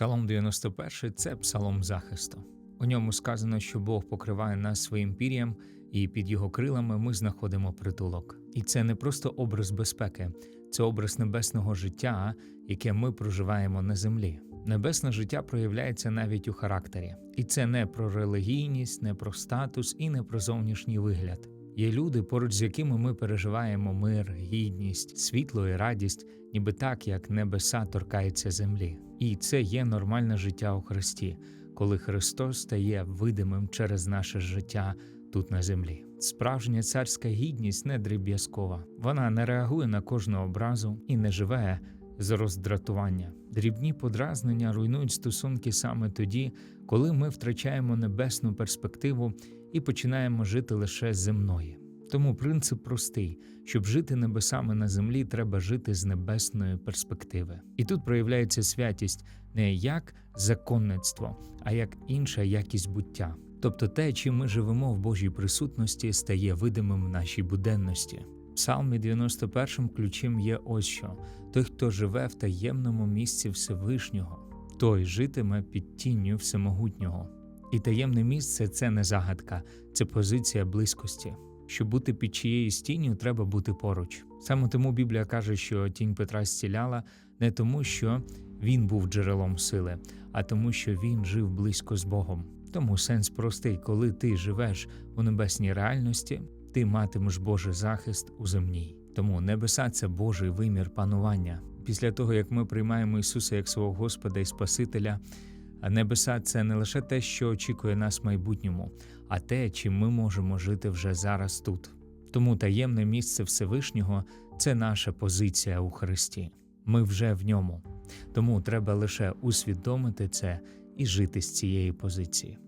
Псалом 91 – це псалом захисту. У ньому сказано, що Бог покриває нас своїм пір'ям, і під його крилами ми знаходимо притулок. І це не просто образ безпеки, це образ небесного життя, яке ми проживаємо на землі. Небесне життя проявляється навіть у характері, і це не про релігійність, не про статус і не про зовнішній вигляд. Є люди, поруч з якими ми переживаємо мир, гідність, світло і радість, ніби так, як небеса торкаються землі. І це є нормальне життя у Христі, коли Христос стає видимим через наше життя тут на землі. Справжня царська гідність не дріб'язкова. Вона не реагує на кожну образу і не живе з роздратування. Дрібні подразнення руйнують стосунки саме тоді, коли ми втрачаємо небесну перспективу і починаємо жити лише з земної. Тому принцип простий: щоб жити небесами на землі, треба жити з небесної перспективи. І тут проявляється святість не як законництво, а як інша якість буття. Тобто те, чим ми живемо в Божій присутності, стає видимим в нашій буденності. В Псалмі 91 ключем є ось що: той, хто живе в таємному місці Всевишнього, той житиме під тінню Всемогутнього. І таємне місце це не загадка, це позиція близькості. Щоб бути під чиєюсь тінню, треба бути поруч. Саме тому Біблія каже, що тінь Петра зціляла не тому, що він був джерелом сили, а тому, що він жив близько з Богом. Тому сенс простий, коли ти живеш у небесній реальності, ти матимеш Божий захист у земній. Тому небеса це Божий вимір панування. Після того, як ми приймаємо Ісуса як свого Господа і Спасителя, небеса це не лише те, що очікує нас в майбутньому, а те, чим ми можемо жити вже зараз тут. Тому таємне місце Всевишнього це наша позиція у Христі. Ми вже в ньому. Тому треба лише усвідомити це і жити з цієї позиції.